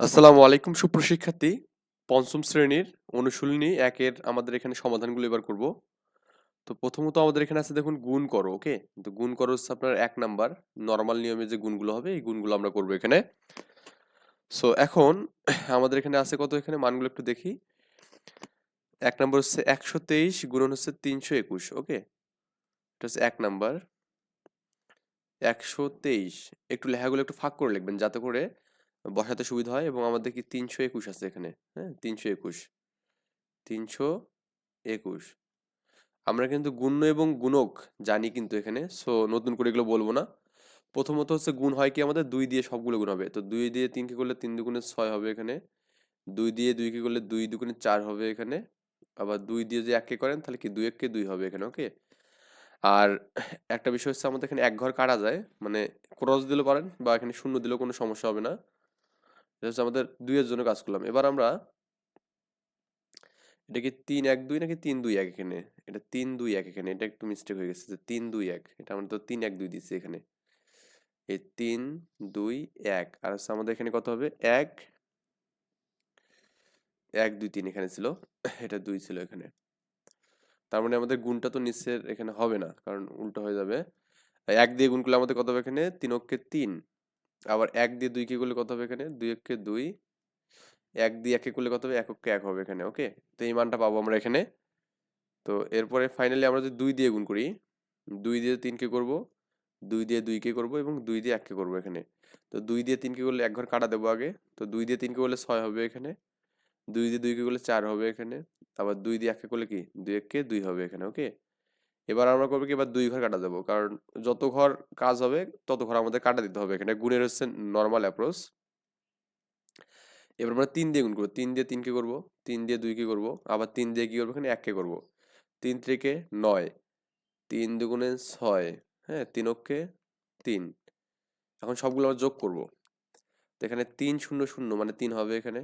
আসসালামু আলাইকুম সুপ্রশিক্ষার্থী পঞ্চম শ্রেণির অনুশীলনী একের আমাদের এখানে সমাধানগুলো এবার করব। তো প্রথমত আমাদের এখানে আছে দেখুন, গুণ করো, ওকে? তো গুণ করো হচ্ছে আপনার এক নাম্বার। নর্মাল নিয়মে যে গুণগুলো হবে, এই গুণগুলো আমরা করব এখানে। সো এখন আমাদের এখানে আছে কত এখানে? মানগুলো একটু দেখি। এক নম্বর হচ্ছে একশো তেইশ গুণন হচ্ছে তিনশো একুশ, ওকে? এটা হচ্ছে এক নাম্বার। একশো তেইশ। একটু লেখাগুলো একটু ফাঁক করে লিখবেন, যাতে করে বসাতে সুবিধা হয় এবং আমাদের কি তিনশো একুশ আছে এখানে হ্যাঁ? তিনশো একুশ। তিনশো একুশ। আমরা কিন্তু গুণ্য এবং গুণক জানি কিন্তু এখানে, সো নতুন করে এগুলো বলব না। প্রথমত হচ্ছে গুণ হয় কি আমাদের? দুই দিয়ে সবগুলো গুণ হবে। তো দুই দিয়ে তিনকে করলে তিন দুগুণে ছয় হবে এখানে, দুই দিয়ে দুইকে করলে দুই দুগুণে চার হবে এখানে, আবার দুই দিয়ে যদি এককে করেন তাহলে কি দুই এককে দুই হবে এখানে, ওকে? আর একটা বিষয় হচ্ছে আমাদের এখানে এক ঘর কাটা যায় মানে ক্রস দিলেও পারেন বা এখানে শূন্য দিলেও কোনো সমস্যা হবে না। হচ্ছে আমাদের দুইয়ের জন্য কাজ করলাম। এবার আমরা এটা কি তিন এক দুই নাকি তিন দুই এক এখানে? এটা তিন দুই এক এখানে। এটা একটু মিস্টেক হয়ে গেছে যে তিন দুই এক। এটা আমরা তো তিন এক দুই দিচ্ছি এখানে। এই তিন দুই এক। আর হচ্ছে আমাদের এখানে কত হবে? এক। এক দুই তিন এখানে ছিল। এটা দুই ছিল এখানে। তার মানে আমাদের গুণটা তো নিচের এখানে হবে না। কারণ উল্টো হয়ে যাবে। এক দিয়ে গুণ করলে আমাদের কত হবে এখানে? তিন অক্ষে তিন। আবার এক দিয়ে দুই কে করলে কত হবে এখানে? দুই অক্ষে দুই। এক দিয়ে একে করলে কত হবে? এককে এক হবে এখানে, ওকে? তো এই মানটা পাবো আমরা এখানে। তো এরপরে ফাইনালি আমরা যদি দুই দিয়ে গুণ করি, দুই দিয়ে তিনকে করব, দুই দিয়ে দুইকে করব এবং দুই দিয়ে এককে করব এখানে। তো দুই দিয়ে তিনকে করলে এক ঘর কাটা দেবো আগে। তো দুই দিয়ে তিনকে করলে ছয় হবে এখানে। দুই দিয়ে দুইকে করলে চার হবে এখানে। আবার দুই দিয়ে এককে করলে কি? দুই এককে দুই হবে এখানে, ওকে? এবার আমরা করব কি, এবার দুই ঘর কাটা দেবো। কারণ যত ঘর কাজ হবে, তত ঘর আমাদের কাটা দিতে হবে। এখানে গুণের হচ্ছে নর্মাল অ্যাপ্রোচ এবার আমরা তিন দিয়ে গুণ করব। তিন দিয়ে তিনকে করব? তিন দিয়ে দুইকে করব। আবার তিন দিয়ে কি করব? এখানে এককে করব। তিন ত্রিকে নয়। তিন দুগুণে ছয়। হ্যাঁ তিন অক্ষে তিন। এখন সবগুলো আমরা যোগ করব। তো এখানে তিন শূন্য শূন্য মানে তিন হবে এখানে।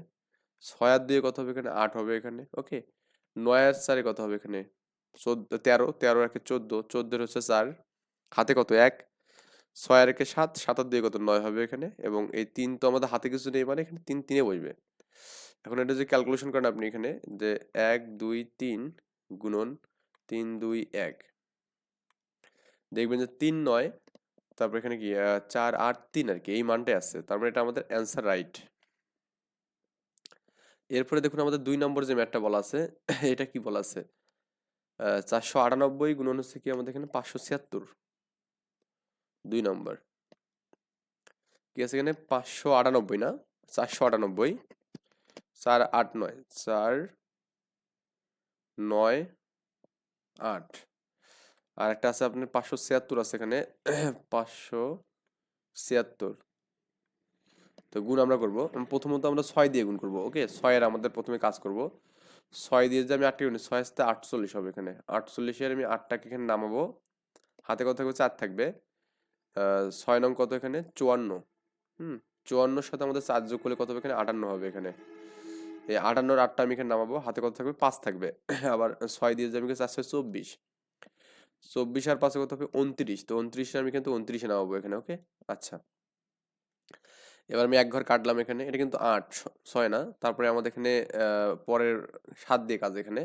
ছয় আর দুয়ে কত হবে এখানে? আট হবে এখানে। ওকে? নয় আর চারে কত হবে এখানে? চোদ্দ, তেরো তেরো একে চোদ্দ, চোদ্দোর হচ্ছে চার। হাতে কত? এক। ছয় আর একে সাত সাত আর দুয়ে কত? নয় হবে এখানে। এবং এই তিন তো আমাদের হাতে কিছু নেই মানে এখানে তিন তিনে বসবে। এখন এটা যে ক্যালকুলেশন করেন আপনি এখানে যে এক, দুই, তিন গুণন তিন, দুই, এক। দেখবেন যে তিন, নয়, তারপর এখানে কি? চার, আট, তিন আর কি। এই মানটাই আছে তার মানে এটা আমাদের অ্যান্সার রাইট এরপরে দেখুন আমাদের দুই নম্বর যে ম্যাটটা বলা আছে, এটা কি বলা আছে? চারশো আটানব্বই গুণন হচ্ছে কি আমাদের এখানে পাঁচশো ছিয়াত্তর। দুই নম্বর। কি আছে এখানে? পাঁচশো আটানব্বই না? চারশো আটানব্বই। চার আট নয়। চার নয় আট। আর একটা আছে আপনার পাঁচশো ছিয়াত্তর আছে এখানে। পাঁচশো ছিয়াত্তর। তো গুণ আমরা করব। প্রথমত আমরা ছয় দিয়ে গুণ করব, ওকে? ছয়ের আমাদের প্রথমে কাজ করব। ছয় দিয়ে যে আমি আটকে গুণি ছয় আসতে আটচল্লিশ হবে এখানে। আটচল্লিশের আমি আটটাকে এখানে নামাবো। হাতে কত থাকবে? চার থাকবে। ছয় নং কত এখানে? চুয়ান্ন। হুম, চুয়ান্নর সাথে আমাদের চার যোগ করলে কত হবে এখানে? আটান্ন হবে এখানে। এই আটান্নর আটটা আমি এখানে নামাবো। হাতে কত থাকবে? পাঁচ থাকবে। আবার ছয় দিয়ে যে আমি চারশো চব্বিশ। চব্বিশ আর পাঁচে কত হবে? উনত্রিশ। তো উনত্রিশে আমি কিন্তু উনত্রিশে নামাবো এখানে, ওকে? আচ্ছা। এবার আমি এক ঘর কাটলাম এখানে। এটা কিন্তু আট ছয় না। তারপরে আমাদের এখানে পরের সাত দিয়ে কাজ এখানে।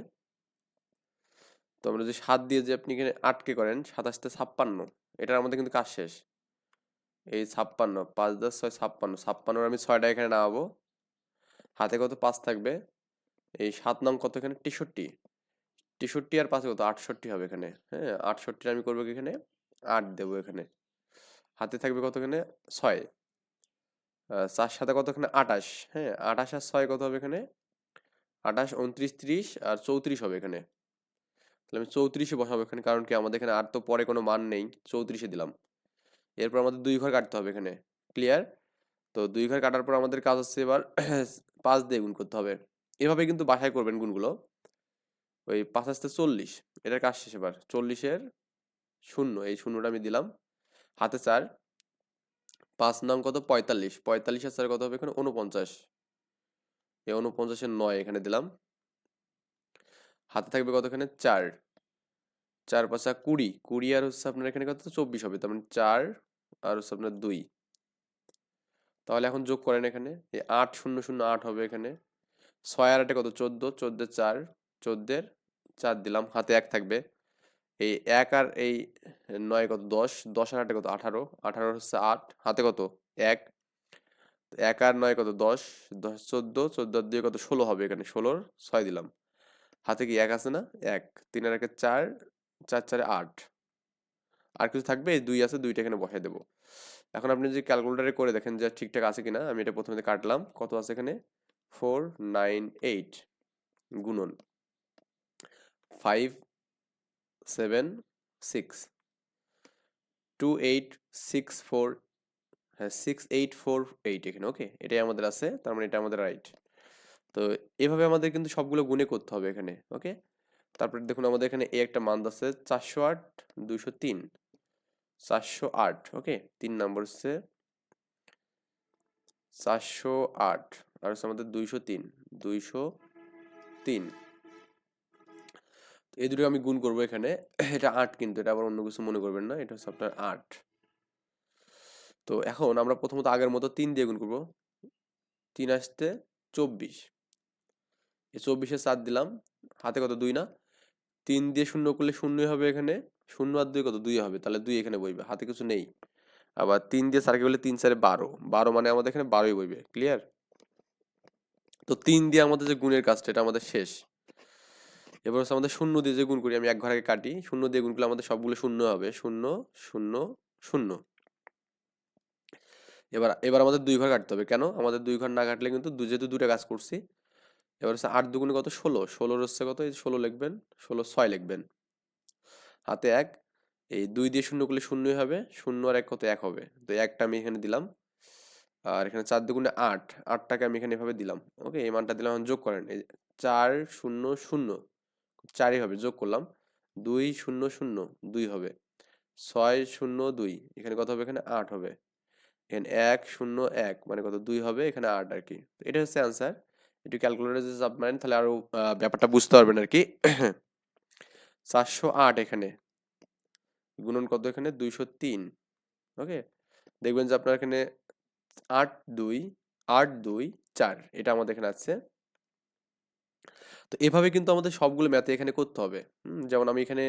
তো আমরা যদি সাত দিয়ে যে আপনি এখানে আটকে করেন সাতাশতে ছাপ্পান্ন। এটার আমাদের কিন্তু কাজ শেষ। এই ছাপ্পান্ন, পাঁচ দশ ছয় ছাপ্পান্ন। ছাপ্পান্নর আমি ছয়টা এখানে নামাবো। হাতে কত? পাঁচ থাকবে। এই সাত নং কত এখানে? তেষট্টি। তেষট্টি আর পাঁচে কত? আটষট্টি হবে এখানে। হ্যাঁ আটষট্টির আমি করব এখানে? আট দেবো এখানে। হাতে থাকবে কত এখানে? ছয়। চার সাথে কত এখানে? আটাশ। হ্যাঁ আটাশ আর ছয় কত হবে এখানে? আটাশ উনত্রিশ ত্রিশ আর চৌত্রিশ হবে এখানে। তাহলে আমি চৌত্রিশে বসাবো এখানে, কারণ কি আমাদের এখানে আর তো পরে কোনো মান নেই। চৌত্রিশে দিলাম। এরপর আমাদের দুই ঘর কাটতে হবে এখানে। ক্লিয়ার? তো দুই ঘর কাটার পর আমাদের কাজ হচ্ছে এবার পাঁচ দিয়ে গুণ করতে হবে। এভাবে কিন্তু বাসায় করবেন গুণগুলো। ওই পাঁচ আসতে চল্লিশ। এটার কাজ শেষ এবার। চল্লিশের শূন্য, এই শূন্যটা আমি দিলাম। হাতে চার। পাঁচ নং কত? পঁয়তাল্লিশ। পঁয়তাল্লিশ আর কত হবে এখানে? উনপঞ্চাশ এই উনপঞ্চাশের নয় এখানে দিলাম। হাতে থাকবে কত এখানে চার। চার পাঁচা কুড়ি। কুড়ি আর হচ্ছে আপনার এখানে কত? চব্বিশ হবে। তার মানে চার আর হচ্ছে আপনার দুই। তাহলে এখন যোগ করেন এখানে। এই আট শূন্য শূন্য আট হবে এখানে। ছয় আর আটে কত? চোদ্দ। চোদ্দের চার। চোদ্দের চার দিলাম। হাতে এক থাকবে। এই এক আর এই নয় কত? দশ। দশ আর আটে কত? আঠারো। আঠারো হচ্ছে আট। হাতে কত? এক। এক আর নয় কত? দশ। দশ, চোদ্দ। চোদ্দ দুই কত? ষোলো হবে এখানে। ষোলোর ছয় দিলাম। হাতে কি এক আছে না? এক। তিন আর একে চার। চার, চারে আট। আর কিছু থাকবে? এই দুই আছে, দুইটা এখানে বসাই দেবো। এখন আপনি যদি ক্যালকুলেটারে করে দেখেন যে ঠিকঠাক আছে কিনা, আমি এটা প্রথমে কাটলাম। কত আছে এখানে? ফোর নাইন এইট গুণন। Five seven six two eight six four হ্যাঁ সিক্স এইট ফোর এইট এখানে ওকে এটাই আমাদের আছে, তার মানে এটা আমাদের রাইট তো এভাবে আমাদের কিন্তু সবগুলো গুণে করতে হবে এখানে ওকে তারপরে দেখুন আমাদের এখানে এ একটা মান আছে, চারশো আট, দুইশো তিন। চারশো আট ওকে তিন নম্বর হচ্ছে চারশো আট, আর হচ্ছে আমাদের দুইশো তিন দুইশো তিন। এই দুটো আমি গুণ করব এখানে। এটা আট কিন্তু, এটা আবার অন্য কিছু মনে করবেন না, এটা হচ্ছে আপনার আট। তো এখন আমরা প্রথমত আগের মতো তিন দিয়ে গুণ করব। তিন আসতে চব্বিশ। এই চব্বিশে চার দিলাম, হাতে কত? দুই না? তিন দিয়ে শূন্য করলে শূন্যই হবে এখানে। শূন্য আর দুই কত? দুই হবে, তাহলে দুই এখানে বইবে, হাতে কিছু নেই। আবার তিন দিয়ে চারকে বললে তিন চারে বারো। বারো মানে আমাদের এখানে বারোই বইবে ক্লিয়ার তো তিন দিয়ে আমাদের যে গুণের কাজটা, এটা আমাদের শেষ। এবার হচ্ছে আমাদের শূন্য দিয়ে যে গুণ করি, আমি এক ঘর আগে কাটি, শূন্য দিয়ে গুণ করলে আমাদের সবগুলো শূন্য হবে। শূন্য শূন্য শূন্য। এবার এবার আমাদের দুই ঘর কাটতে হবে। কেন? আমাদের দুই ঘর না কাটলে কিন্তু দু, যেহেতু দুটো কাজ করছি, এবার হচ্ছে আট দুগুণে কত? ষোলো। ষোলোর হচ্ছে কত? এই ষোলো লিখবেন, ষোলো, ছয় লিখবেন। হাতে এক, এই দুই দিয়ে শূন্য করলে শূন্যই হবে, শূন্য আর এক কত? এক হবে। তো একটা আমি এখানে দিলাম, আর এখানে চার দুগুণে আট, আটটাকে আমি এখানে এভাবে দিলাম। ওকে, এই মানটা দিলাম, যোগ করেন, এই চার, শূন্য শূন্য। চারই হবে যোগ করলাম। দুই শূন্য শূন্য দুই হবে। ছয় শূন্য দুই এখানে কত হবে? এখানে আট হবে। এখানে এক শূন্য এক মানে কত? দুই হবে এখানে আট আর কি। এটা হচ্ছে অ্যান্সার একটু ক্যালকুলেটার যদি চাপ মারেন তাহলে আরও আহ, ব্যাপারটা বুঝতে পারবেন আর কি। চারশো আট এখানে। গুণন কত এখানে? দুইশো তিন। ওকে? দেখবেন যে আপনার এখানে আট দুই আট দুই চার এটা আমাদের এখানে আছে তো এভাবে কিন্তু আমাদের সবগুলো ম্যাথে এখানে করতে হবে। যেমন আমি এখানে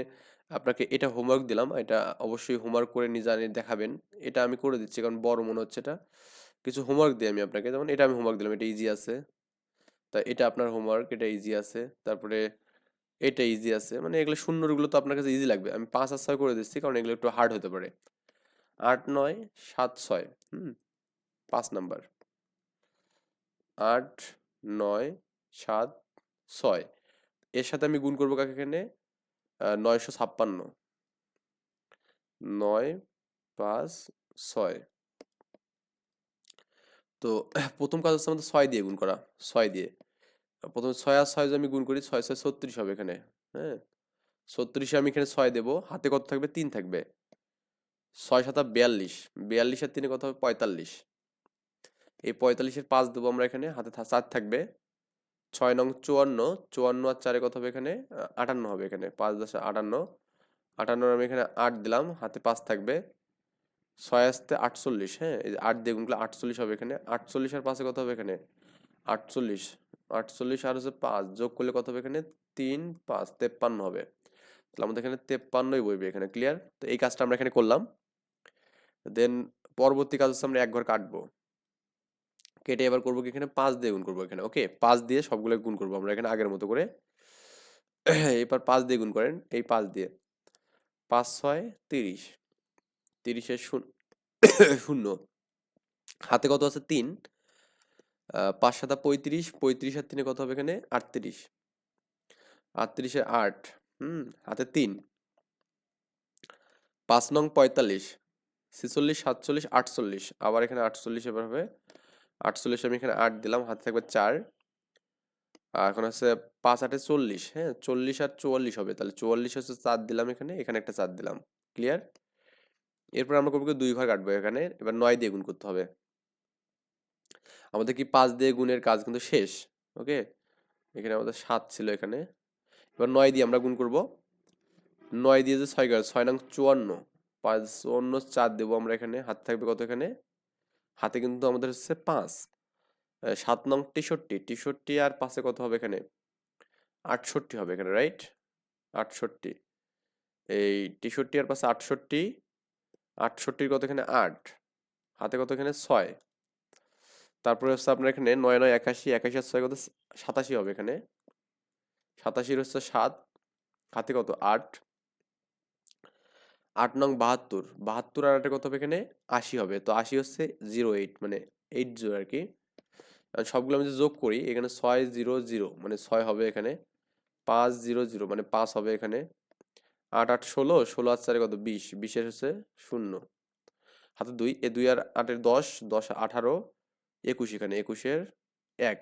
আপনাকে এটা হোমওয়ার্ক দিলাম, এটা অবশ্যই হোমওয়ার্ক করে নিজে আনি, দেখাবেন। এটা আমি করে দিচ্ছি, কারণ বড় মনে হচ্ছে এটা। কিছু হোমওয়ার্ক দিই আমি আপনাকে, যেমন এটা আমি হোমওয়ার্ক দিলাম, এটা ইজি আছে। তা এটা আপনার হোমওয়ার্ক এটা ইজি আছে। তারপরে এটা ইজি আছে। মানে এগুলো শূন্যগুলো তো আপনার কাছে ইজি লাগবে। আমি পাঁচ আর ছয় করে দিচ্ছি, কারণ এগুলো একটু হার্ড হতে পারে। আট, নয়, সাত, ছয়, হুম, পাঁচ নাম্বার আট, নয়, সাত ছয়। এর সাথে আমি গুণ করব কাকে এখানে? নয়শো ছাপ্পান্ন। নয় পাঁচ ছয়। তো প্রথম কাজ হচ্ছে আমাদের ছয় দিয়ে গুণ করা, ছয় দিয়ে। প্রথমে ছয় আর ছয় আমি গুণ করি, ছয় ছয়, ছত্রিশ হবে এখানে হ্যাঁ? ছত্রিশে আমি এখানে ছয় দেবো, হাতে কত থাকবে? তিন থাকবে। ছয় সাতা বিয়াল্লিশ, বিয়াল্লিশের তিনে কত হবে? পঁয়তাল্লিশ। এই পঁয়তাল্লিশের পাঁচ দেবো আমরা এখানে, হাতে চার থাকবে। ছয় নং চুয়ান্ন চুয়ান্ন আর চারে কত হবে এখানে আটান্ন হবে এখানে, পাঁচ দশ আটান্ন। আটান্ন আমি এখানে আট দিলাম, হাতে পাঁচ থাকবে। ছয় আসতে আটচল্লিশ হ্যাঁ এই আট দিয়ে গুণ আটচল্লিশ হবে এখানে, আটচল্লিশ আর পাঁচে কত হবে এখানে, আটচল্লিশ। আটচল্লিশ আর হচ্ছে পাঁচ, যোগ করলে কত হবে এখানে? তিন, পাঁচ, তেপ্পান্ন হবে। তাহলে আমাদের এখানে তেপ্পান্নই বইবে এখানে ক্লিয়ার তো এই কাজটা আমরা এখানে করলাম। দেন পরবর্তী কাজ হচ্ছে আমরা এক ঘর কাটবো। কেটে এবার করব কি এখানে পাঁচ দিয়ে গুণ করব এখানে ওকে পাঁচ দিয়ে সবগুলো গুণ করব আমরা এখানে আগের মতো করে। এবার পাঁচ দিয়ে গুণ করেন, এই পাঁচ দিয়ে। পাঁচ, ছয়, তিরিশ। তিরিশের শূন্য হাতে কত আছে? তিন। পাঁচ সাতা পঁয়ত্রিশ পঁয়ত্রিশ আর তিনে কত হবে এখানে? আটত্রিশ। আটত্রিশে আট, হুম, হাতে তিন। পাঁচ নং পঁয়তাল্লিশ, ছেচল্লিশ, সাতচল্লিশ, আটচল্লিশ। আবার এখানে আটচল্লিশ এবার হবে। আটচল্লিশ আমি এখানে আট দিলাম, হাতে থাকবে চার। আর এখন হচ্ছে পাঁচ আটে চল্লিশ হ্যাঁ? চল্লিশ আর চুয়াল্লিশ হবে, তাহলে চুয়াল্লিশ হচ্ছে চার দিলাম এখানে এখানে একটা চার দিলাম। ক্লিয়ার এরপর আমরা করব দুই ঘর কাটবো এখানে, এবার নয় দিয়ে গুণ করতে হবে। আমাদের কি পাঁচ দিয়ে গুণের কাজ কিন্তু শেষ, ওকে? এখানে আমাদের সাত ছিল এখানে। এবার নয় দিয়ে আমরা গুণ করব। নয় দিয়ে যে ছয় গেল, ছয় নং চুয়ান্ন, পাঁচ, চুয়ান্ন, চার দেবো আমরা এখানে, হাত থাকবে কত এখানে? হাতে কিন্তু আমাদের হচ্ছে পাঁচ। সাত নং তেষট্টি তেষট্টি আর পাঁচে কত হবে এখানে? আটষট্টি হবে এখানে রাইট আটষট্টি। এই তেষট্টি আর পাশে আটষট্টি, আটষট্টির কত এখানে? আট। হাতে কত এখানে? ছয়। তারপরে হচ্ছে আপনার এখানে নয় নয় একাশি একাশি আর ছয় কত? সাতাশি হবে এখানে। সাতাশির হচ্ছে সাত। হাতে কত? আট। আট নং বাহাত্তর। বাহাত্তর আর আটে কত হবে এখানে? আশি হবে। তো আশি হচ্ছে জিরো এইট মানে এইট জিরো আর কি। সবগুলো আমি যদি যোগ করি, এখানে ছয় জিরো জিরো মানে ছয় হবে এখানে। পাঁচ জিরো জিরো মানে পাঁচ হবে এখানে। আট আট ষোলো ষোলো আট চারে কত? বিশ। বিশের হচ্ছে শূন্য। হাতে দুই, এ দুই আর আটের দশ দশ আঠারো, একুশ এখানে। একুশের এক।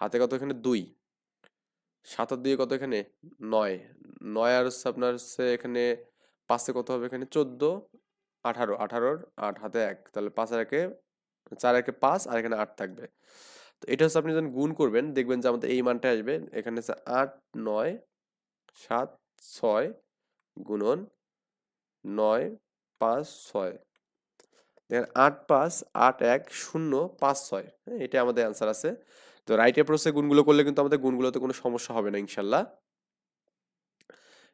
হাতে কত এখানে? দুই। সাত আর দুই কত এখানে? নয়। নয় আর হচ্ছে আপনার হচ্ছে এখানে পাঁচে কত হবে এখানে? চোদ্দ, আঠারো। আঠারোর আট হাতে এক। তাহলে পাঁচ আর একে, চার একে পাঁচ আর এখানে আট থাকবে। তো এটা হচ্ছে আপনি যখন গুণ করবেন, দেখবেন যে আমাদের এই মানটা আসবে। এখানে হচ্ছে আট, নয়, সাত, ছয় গুণন নয়, পাঁচ, ছয়। দেখেন আট, পাঁচ, আট, এক, শূন্য, পাঁচ, ছয়। হ্যাঁ এটা আমাদের অ্যান্সার আছে। তো রাইট অ্যাপ্রোচে গুণগুলো করলে কিন্তু আমাদের গুণগুলোতে কোনো সমস্যা হবে না, ইনশাল্লাহ।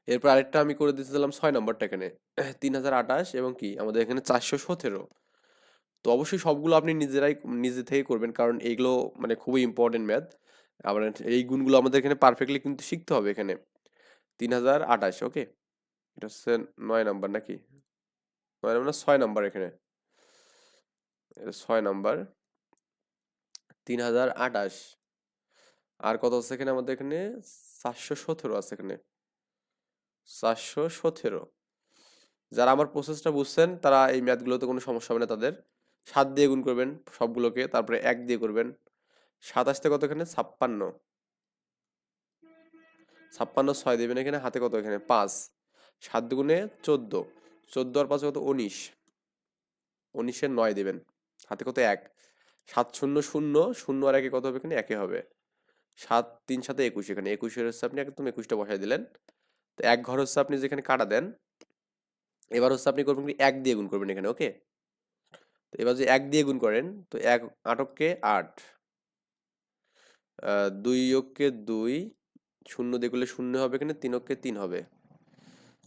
এরপর আরেকটা আমি করে দিতে দিলাম ছয় নম্বরটা এখানে। তিন হাজার আঠাশ এবং কি? আমাদের এখানে চারশো সতেরো। তো অবশ্যই সবগুলো আপনি নিজেরাই নিজে থেকে করবেন কারণ এইগুলো মানে খুবই ইম্পর্টেন্ট ম্যাথ আবার এই গুণগুলো আমাদের এখানে পারফেক্টলি কিন্তু শিখতে হবে এখানে। তিন হাজার আঠাশ ওকে এটা হচ্ছে নয় নাম্বার নাকি? নয় নাম্বার না, ছয় নাম্বার এখানে। এটা ছয় নাম্বার। তিন হাজার আঠাশ। আর কত আছে এখানে? আমাদের এখানে চারশো সতেরো আছে এখানে। চারশো সতেরো। যারা আমার প্রসেসটা বুঝছেন, তারা এই ম্যাথগুলোতে কোনো সমস্যা হবে না তাদের। সাত দিয়ে গুণ করবেন সবগুলোকে, তারপরে এক দিয়ে করবেন সাতাশতে কত এখানে ছাপ্পান্ন। ছাপ্পান্ন ছয় দেবেন এখানে, হাতে কত এখানে? পাঁচ। সাত দুগুণে চোদ্দ। চোদ্দ আর পাঁচে কত? উনিশ। উনিশের নয় দেবেন, হাতে কত? এক। সাত শূন্য শূন্য শূন্য আর একে কত হবে এখানে? একে হবে। সাত তিন সাথে একুশ এখানে। একুশের হচ্ছে আপনি একদম একুশটা বসাই দিলেন। তো এক ঘর হচ্ছে আপনি যেখানে কাটা দেন, এবার হচ্ছে আপনি করবেন কি এক দিয়ে গুণ করবেন এখানে, ওকে? তো এবার যদি এক দিয়ে গুণ করেন, তো এক আটককে আট। দুই অক্ষে দুই, শূন্য দিয়ে করলে শূন্য হবে এখানে, তিন অক্ষে তিন হবে।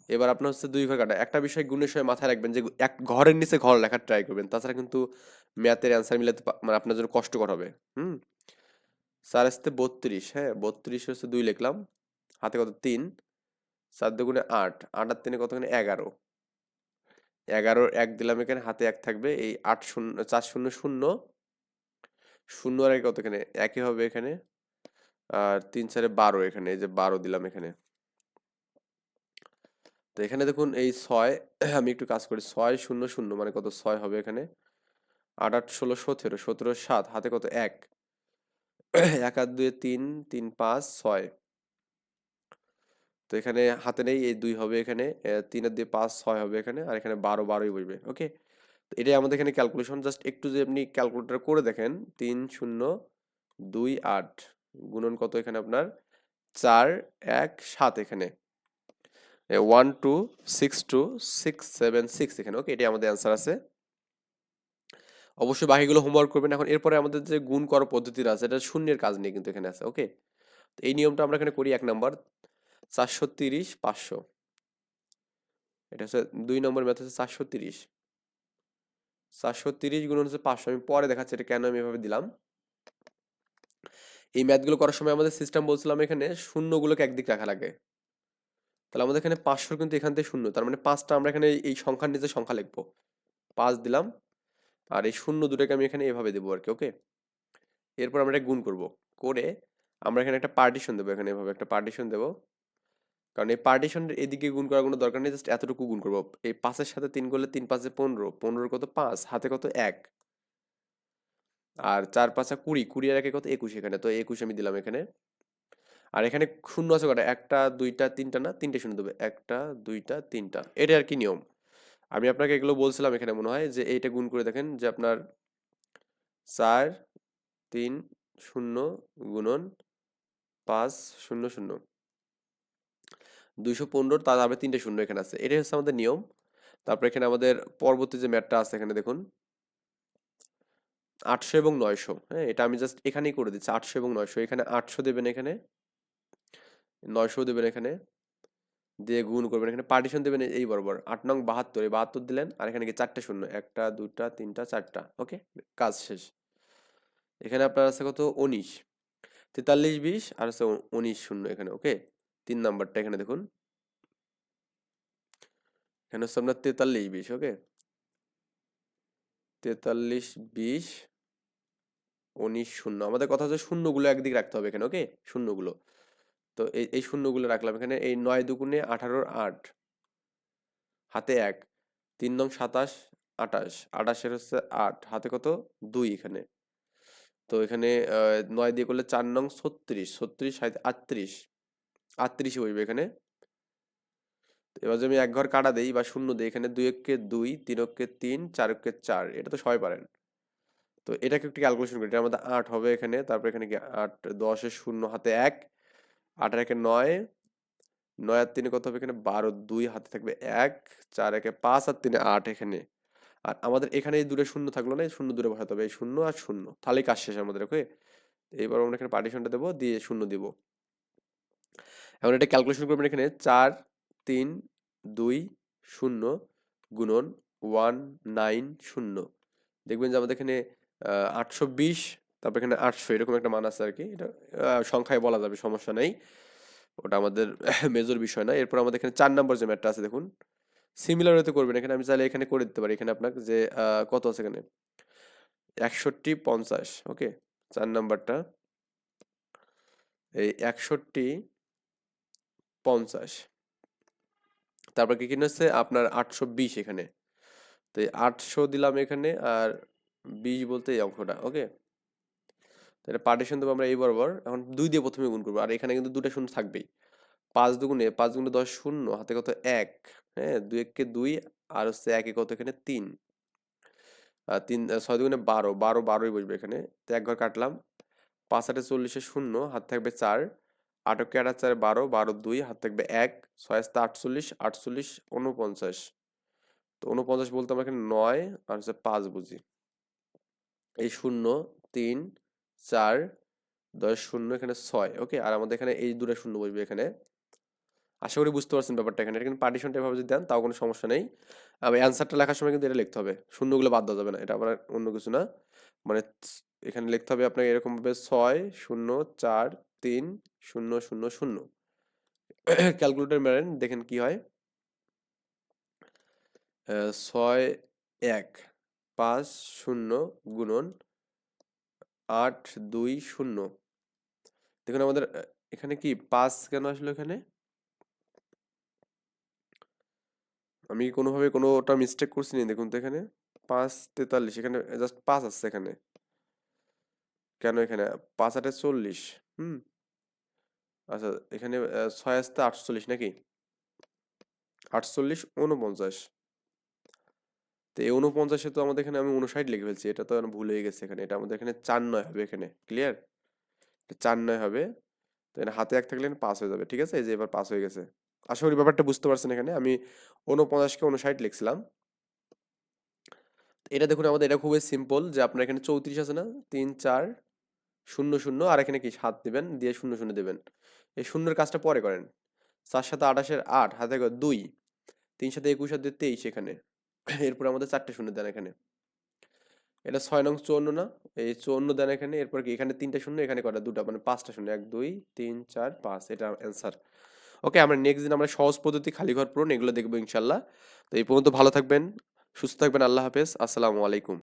এবার আপনার হচ্ছে দুই ঘর কাটা। একটা বিষয় গুণের সময় মাথায় রাখবেন যে, এক ঘরের নিচে ঘর লেখার ট্রাই করবেন, তাছাড়া কিন্তু ম্যাথের অ্যান্সার মিলাতে মানে আপনার জন্য কষ্টকর হবে, হুম? চার আসতে বত্রিশ হ্যাঁ বত্রিশ হচ্ছে দুই লিখলাম, হাতে কত? তিন। চার দুগুণে আট আট আর তিনে কতখানে? এগারো। এগারো এক দিলাম এখানে, হাতে এক থাকবে, এই আট শূন্য, চার শূন্য শূন্য। শূন্য আর এক কত এখানে একই হবে এখানে। আর তিন চারে বারো এখানে, এই যে বারো দিলাম এখানে। তো এখানে দেখুন, এই ছয়, আমি একটু কাজ করি, ছয় শূন্য শূন্য মানে কত ছয় হবে এখানে? আট আট ষোলো সতেরো সতেরো সাত, হাতে কত এক? এক আট দুয়ে তিন তিন পাঁচ, ছয়। তো এখানে হাতে নেই এই দুই হবে এখানে আহ, তিন আর পাঁচ ছয় হবে এখানে আর এখানে বারো বারোই বসবে ওকে? তো এটাই আমাদের এখানে ক্যালকুলেশন জাস্ট একটু যদি আপনি ক্যালকুলেটর করে দেখেন তিন শূন্য দুই আট গুণন কত এখানে আপনার? চার এক সাত এখানে। One two six two six seven six এখানে ওকে? এটাই আমাদের অ্যান্সার আছে। অবশ্যই বাকিগুলো হোমওয়ার্ক করবেন। এখন এরপরে আমাদের যে গুণ করার পদ্ধতিটা আছে এটা শূন্যের কাজ নিয়ে কিন্তু এখানে আছে ওকে? এই নিয়মটা আমরা এখানে করি এক নাম্বার চারশো তিরিশ, পাঁচশো। এটা হচ্ছে দুই নম্বর ম্যাথ হচ্ছে চারশো তিরিশ। চারশো তিরিশ গুণ হচ্ছে পাঁচশো। আমি পরে দেখাচ্ছি এটা কেন আমি এভাবে দিলাম। এই ম্যাথগুলো করার সময় আমাদের সিস্টেম বলছিলাম এখানে শূন্যগুলোকে একদিক রাখা লাগে। তাহলে আমাদের এখানে পাঁচশো কিন্তু এখান থেকে শূন্য, তার মানে পাঁচটা আমরা এখানে এই সংখ্যার নিচে সংখ্যা লিখব। পাঁচ দিলাম, আর এই শূন্য দুটোকে আমি এখানে এভাবে দেবো আর কি ওকে এরপর আমরা এটা গুণ করব। করে আমরা এখানে একটা পার্টিশন দেবো, এখানে এভাবে একটা পার্টিশন দেবো। কারণ এই পার্টিশনের এদিকে গুণ করার কোনো দরকার নেই জাস্ট এতটুকু গুণ করব। এই পাঁচের সাথে তিন করলে তিন পাঁচে পনেরো, পনেরোর কত পাঁচ, হাতে কত এক। আর চার পাঁচা কুড়ি কুড়ি আর একে কত একুশ এখানে, তো একুশ আমি দিলাম এখানে। আর এখানে শূন্য আছে কটা? একটা, দুইটা, তিনটা না? তিনটে শূন্য দেবে। একটা, দুইটা, তিনটা। এটা আর কি নিয়ম। আমি আপনাকে এগুলো বলছিলাম এখানে মনে হয় যে এইটা গুণ করে দেখেন যে আপনার চার, তিন, শূন্য, গুণন, পাঁচ, শূন্য শূন্য। দুইশো পনেরো, তার আবার তিনটে শূন্য এখানে আছে। এটাই হচ্ছে আমাদের নিয়ম। তারপর এখানে আমাদের পরবর্তী যে ম্যাটটা আছে, এখানে দেখুন। আটশো এবং নয়শো হ্যাঁ? এটা আমি জাস্ট এখানেই করে দিচ্ছি, আটশো এবং নয়শো। এখানে আটশো দেবেন এখানে, নয়শো দেবেন এখানে, দিয়ে গুণ করবেন এখানে। পার্টিশন দেবেন এই বরাবর। আট নং বাহাত্তর, এই বাহাত্তর দিলেন, আর এখানে কি চারটে শূন্য। একটা, দুটা, তিনটা, চারটা, ওকে? কাজ শেষ। এখানে আপনার আছে কত? উনিশ। তেতাল্লিশ, বিশ, আর আছে উনিশ শূন্য এখানে, ওকে? তিন নাম্বারটা এখানে দেখুন। এখানে হচ্ছে আপনার তেতাল্লিশ বিশ ওকে তেতাল্লিশ বিশ, উনিশ শূন্য। আমাদের কথা হচ্ছে শূন্যগুলো একদিকে রাখতে হবে এখানে ওকে শূন্যগুলো। তো এই এই শূন্যগুলো রাখলাম এখানে, এই নয় দুগুণে আঠারোর আট, হাতে এক, তিন নং সাতাশ, আটাশ, আটাশের হচ্ছে আট, হাতে কত? দুই এখানে। তো এখানে নয় দিয়ে করলে চার নং ছত্রিশ ছত্রিশ আটত্রিশ। আটত্রিশে বসবে এখানে। এবার যদি আমি এক ঘর কাটা দেই বা শূন্য দিই, এখানে দুই এককে দুই, তিন এককে তিন, চার এককে চার, এটা তো সবাই পারেন। তো এটাকে একটু ক্যালকুলেশন করি, এটার মধ্যে আট হবে এখানে, তারপর এখানে আট দশের শূন্য হাতে এক, আট একে নয় নয় আর তিনে কত হবে এখানে? বারো, দুই হাতে থাকবে এক, চার একে পাঁচ আর তিনে আট এখানে। আর আমাদের এখানে এই দূরে শূন্য থাকল না, এই শূন্য দূরে বসাতে হবে, এই শূন্য আর শূন্য, তাহলেই কাজ শেষ আমাদের ওকে এইবার আমরা এখানে পার্টিশনটা দেবো, দিয়ে শূন্য দিব। এখন এটা ক্যালকুলেশন করবেন এখানে চার, তিন, দুই, শূন্য, গুণন ওয়ান নাইন শূন্য। দেখবেন যে আমাদের এখানে আটশো বিশ, তারপর এখানে আটশো, এরকম একটা মান আছে আর কি এটা সংখ্যায় বলা যাবে, সমস্যা নেই। ওটা আমাদের মেজর বিষয় না। এরপর আমাদের এখানে চার নম্বর যে ম্যাটটা আছে, দেখুন। সিমিলার হতে করবেন। এখানে আমি চাইলে এখানে করে দিতে পারি। এখানে আপনাকে যে কত আছে এখানে? একষট্টি পঞ্চাশ ওকে চার নাম্বারটা। এই একষট্টি পঞ্চাশ। তারপর কি কিনে হচ্ছে? আপনার আটশো বিশ এখানে। তো আটশো দিলাম এখানে আর বিশ বলতে এই অঙ্কটা ওকে? তাহলে পার্টিশন দেবো আমরা এই বরাবর। এখন দুই দিয়ে প্রথমে গুণ করব। আর এখানে কিন্তু দুটো শূন্য থাকবেই। পাঁচ দুগুণে পাঁচ দুগুণে দশ শূন্য, হাতে কত এক? হ্যাঁ দুই এককে দুই আর হচ্ছে একে কত এখানে? তিন। আর তিন ছয় দুগুণে বারো বারো, বারোই বসবে এখানে। তো এক ঘর কাটলাম। পাঁচ আটে চল্লিশে শূন্য, হাত থাকবে চার। আটকে আট চার বারো বারো দুই, হাত থাকবে এক, ছয় আসতে আটচল্লিশ আটচল্লিশ উনপঞ্চাশ তো উনপঞ্চাশ বলতে আমরা এখানে নয় আর হচ্ছে পাঁচ বুঝি। এই শূন্য, তিন, চার, দশ শূন্য এখানে ছয়, ওকে? আর আমাদের এখানে এই দুটো শূন্য বসবে এখানে। আশা করি বুঝতে পারছেন ব্যাপারটা এখানে। এটা কিন্তু পার্টিশনটা এভাবে যদি দেন, তাও কোনো সমস্যা নেই। আর অ্যান্সারটা লেখার সময় কিন্তু এটা লিখতে হবে। শূন্যগুলো বাদ দেওয়া যাবে না, এটা আবার অন্য কিছু না। মানে এখানে লিখতে হবে আপনাকে এরকম ভাবে ছয়, শূন্য, চার তিন, শূন্য শূন্য শূন্য। ক্যালকুলেটর মেরেন, দেখেন কি হয়। ছয়, এক, পাঁচ, শূন্য, গুণন আট, দুই, শূন্য। দেখুন আমাদের এখানে কি পাঁচ কেন আসলো এখানে? আমি কোনোভাবে কোনোটা মিস্টেক করছি নি? দেখুন তো এখানে, পাঁচ, তেতাল্লিশ, এখানে জাস্ট পাঁচ আসছে এখানে। কেন এখানে? পাঁচ আটে চল্লিশ, হুম? আচ্ছা এখানে ছয় আসতে আটচল্লিশ নাকি? আটচল্লিশ উনপঞ্চাশ তো এই উনপঞ্চাশে তো আমাদের এখানে আমি উনষাট লিখে ফেলছি, এটা তো ভুল হয়ে গেছে এখানে, এটা আমাদের এখানে চার নয় হবে এখানে ক্লিয়ার চার নয় হবে, তো এখানে হাতে এক থাকলে পাস হয়ে যাবে, ঠিক আছে? এই যে এবার পাস হয়ে গেছে। আশা করি ব্যাপারটা বুঝতে পারছেন এখানে, আমি উনপঞ্চাশকে উনষাট লিখছিলাম। এটা দেখুন আমাদের, এটা খুবই সিম্পল যে আপনার এখানে চৌত্রিশ আছে না? তিন, চার, শূন্য শূন্য, আর এখানে কি সাত দেবেন? দিয়ে শূন্য শূন্য দেবেন। এই শূন্যের কাজটা পরে করেন। চার সাথে আঠাশের আট, হাতে দুই, তিন সাথে একুশ, হাতে তেইশ এখানে। এরপর আমাদের চারটে শূন্য দেন এখানে। এটা ছয় নং চুয়ান্ন না? এই চুয়ান্ন দেন এখানে, এরপর কি? এখানে তিনটা শূন্য, এখানে কটা দুটা মানে পাঁচটা শূন্য। এক, দুই, তিন, চার, পাঁচ, এটা অ্যান্সার ওকে আমরা নেক্সট দিন আমরা সহজ পদ্ধতি, খালি ঘর পূরণ, এগুলো দেখব ইনশাল্লাহ। তো এই পর্যন্ত ভালো থাকবেন, সুস্থ থাকবেন, আল্লাহ হাফেজ। আসসালামু আলাইকুম।